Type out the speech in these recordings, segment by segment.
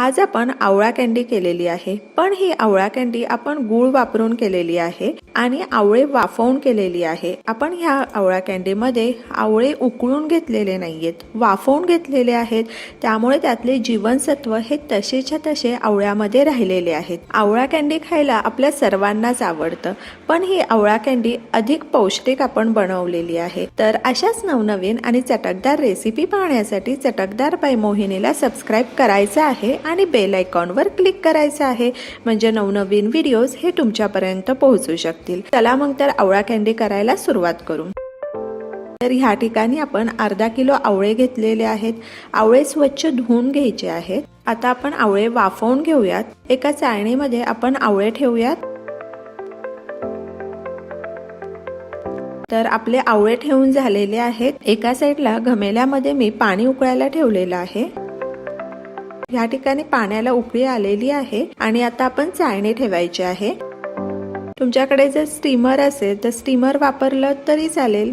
आज आपण आवळा कँडी केलेली आहे. पण ही आवळा कँडी आपण गूळ वापरून केलेली आहे. आणि आवळे वाफवून केलेली आहे. आपण ह्या आवळा कॅन्डीमध्ये आवळे उकळून घेतलेले नाही आहेत वाफवून घेतलेले आहेत. त्यामुळे त्यातले जीवनसत्व हे तसेच्या तसे आवळ्यामध्ये राहिलेले आहेत. आवळा कॅन्डी खायला आपल्या सर्वांनाच आवडतं. पण ही आवळा कॅन्डी अधिक पौष्टिक आपण बनवलेली आहे. तर अशाच नवनवीन आणि चटकदार रेसिपी पाहण्यासाठी चटकदार बाय मोहिनीला सबस्क्राईब करायचं आहे आणि बेल आयकॉनवर क्लिक करायचं आहे. म्हणजे नवनवीन व्हिडिओज हे तुमच्यापर्यंत पोहोचू शकतील चला मग तर आवळा कॅन्डी करायला सुरुवात करू. तर ह्या ठिकाणी आपण अर्धा किलो आवळे घेतलेले आहेत. आवळे स्वच्छ धुवून घ्यायचे आहेत. आता आपण आवळे वाफवून घेऊयात. एका चाळणीमध्ये आपण आवळे ठेवूयात. तर आपले आवळे ठेवून झालेले आहेत. एका साईडला घमेल्यामध्ये मी पाणी उकळायला ठेवलेलं आहे. या ठिकाणी पाण्याला उकळी आलेली आहे आणि आता आपण चाळणी ठेवायची आहे. तुमच्याकडे जर स्टीमर असेल तर स्टीमर वापरलं तरी चालेल.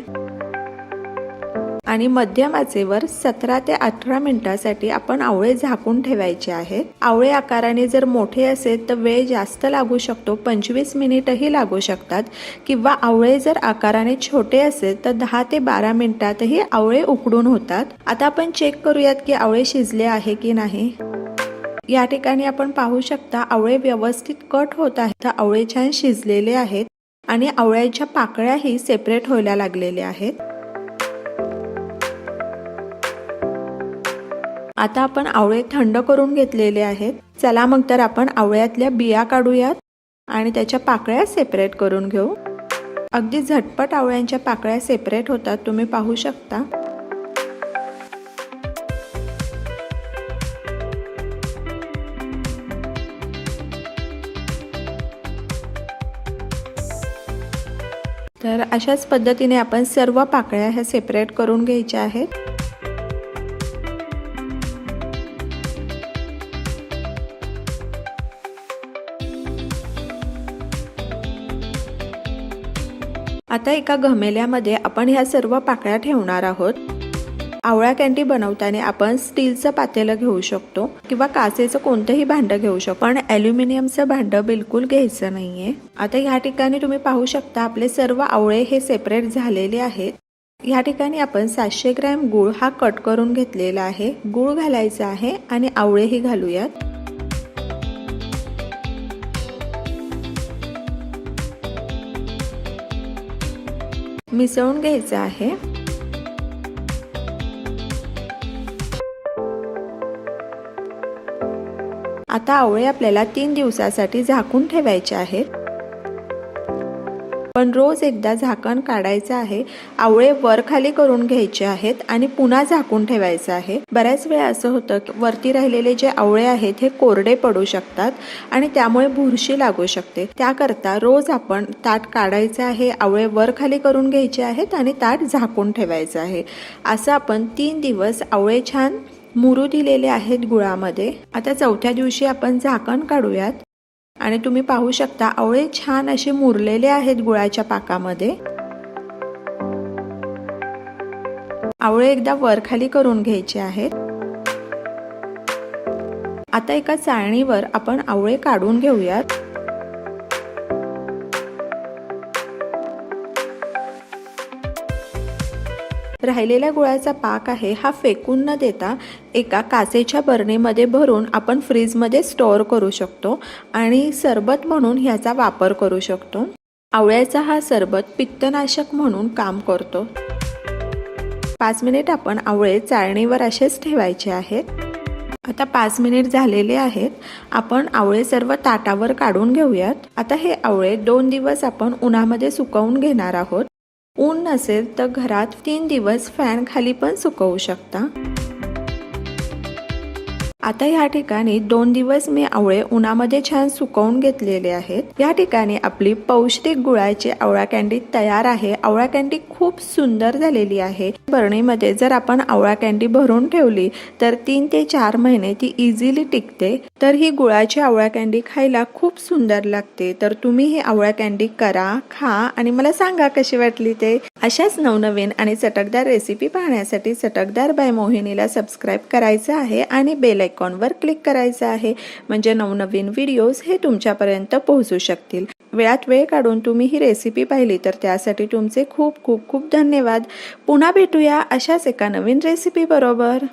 आणि मध्यम आचेवर सतरा ते अठरा मिनिटासाठी आपण आवळे झाकून ठेवायचे आहेत. आवळे आकाराने जर मोठे असेल तर वेळ जास्त लागू शकतो. पंचवीस मिनिटही लागू शकतात. किंवा आवळे जर आकाराने छोटे असेल तर दहा ते बारा मिनिटातही आवळे उकडून होतात. आता आपण चेक करूयात की आवळे शिजले आहे की नाही. या ठिकाणी आपण पाहू शकता आवळे व्यवस्थित कट होत आहेत. आवळे छान शिजलेले आहेत आणि आवळ्याच्या पाकळ्याही सेपरेट व्हायला लागलेल्या आहेत. आता आपण आवळे थंड करून घेतलेले आहेत. चला मग तर आपण आवळ्यातल्या बिया काढूयात आणि त्याच्या पाकळ्या सेपरेट करून घेऊ. अगदी झटपट आवळ्यांच्या पाकळ्या सेपरेट होतात तुम्ही पाहू शकता. तर अशाच पद्धतीने आपण सर्व पाकळ्या ह्या सेपरेट करून घ्यायच्या आहेत. आता एका घमेल्यामध्ये आपण ह्या सर्व पाकळ्या ठेवणार आहोत. आवळा कॅन्डी बनवताना आपण स्टीलचं पातेलं घेऊ शकतो किंवा काचेचं कोणतंही भांडं घेऊ शकतो. पण ॲल्युमिनियमचं भांडं बिलकुल घ्यायचं नाहीये. आता ह्या ठिकाणी तुम्ही पाहू शकता आपले सर्व आवळे हे सेपरेट झालेले आहेत. ह्या ठिकाणी आपण सातशे ग्रॅम गूळ हा कट करून घेतलेला आहे. गूळ घालायचा आहे आणि आवळेही घालूयात. मिसळून घ्यायचं आहे. आता आवळे आपल्याला तीन दिवसासाठी झाकून ठेवायचे आहेत. पण रोज एकदा झाकण काढायचं आहे आवळे वर खाली करून घ्यायचे आहेत आणि पुन्हा झाकून ठेवायचं आहे. बऱ्याच वेळा असं होतं की वरती राहिलेले जे आवळे आहेत हे कोरडे पडू शकतात आणि त्यामुळे बुरशी लागू शकते. त्याकरता रोज आपण ताट काढायचं आहे आवळे वर खाली करून घ्यायचे आहेत आणि ताट झाकून ठेवायचं आहे. असं आपण तीन दिवस आवळे छान मुरू दिलेले आहेत गुळामध्ये. आता चौथ्या दिवशी आपण झाकण काढूयात. आणि तुम्ही पाहू शकता आवळे छान असे मुरलेले आहेत गुळाच्या पाकामध्ये. आवळे एकदा वर खाली करून घ्यायचे आहेत. आता एका चाळणीवर आपण आवळे काढून घेऊयात. राहिलेल्या गुळाचा पाक आहे हा फेकून न देता एका काचेच्या बरणीमध्ये भरून आपण फ्रीजमध्ये स्टोअर करू शकतो आणि सरबत म्हणून ह्याचा वापर करू शकतो. आवळ्याचा हा सरबत पित्तनाशक म्हणून काम करतो. पाच मिनिट आपण आवळे चाळणीवर असेच ठेवायचे आहेत. आता पाच मिनिट झालेले आहेत. आपण आवळे सर्व ताटावर काढून घेऊयात. आता हे आवळे दोन दिवस आपण उन्हामध्ये सुकवून घेणार आहोत. ऊन नसेल तर घरात तीन दिवस फॅन खाली पण सुकवू शकता. आता या ठिकाणी दोन दिवस मी आवळे उन्हामध्ये छान सुकवून घेतलेले आहेत. या ठिकाणी आपली पौष्टिक गुळाची आवळा कॅन्डी तयार आहे. आवळा कॅन्डी खूप सुंदर झालेली आहे. बरणीमध्ये जर आपण आवळा कॅन्डी भरून ठेवली तर तीन ते चार महिने ती इझिली टिकते. तर ही गुळाची आवळा कॅन्डी खायला खूप सुंदर लागते. तर तुम्ही ही आवळा कॅन्डी करा खा आणि मला सांगा कशी वाटली ते. अशाच नवनवीन आणि चटकदार रेसिपी पाहण्यासाठी चटकदार बाय मोहिनीला सबस्क्राईब करायचं आहे आणि बेल आयकॉनवर क्लिक करायचं आहे. म्हणजे नवनवीन व्हिडिओज हे तुमच्यापर्यंत पोहोचू शकतील. वेळात वेळ काढून तुम्ही ही रेसिपी पाहिली तर त्यासाठी तुमचे खूप खूप खूप धन्यवाद. पुन्हा भेटूया अशाच एका नवीन रेसिपी बरोबर.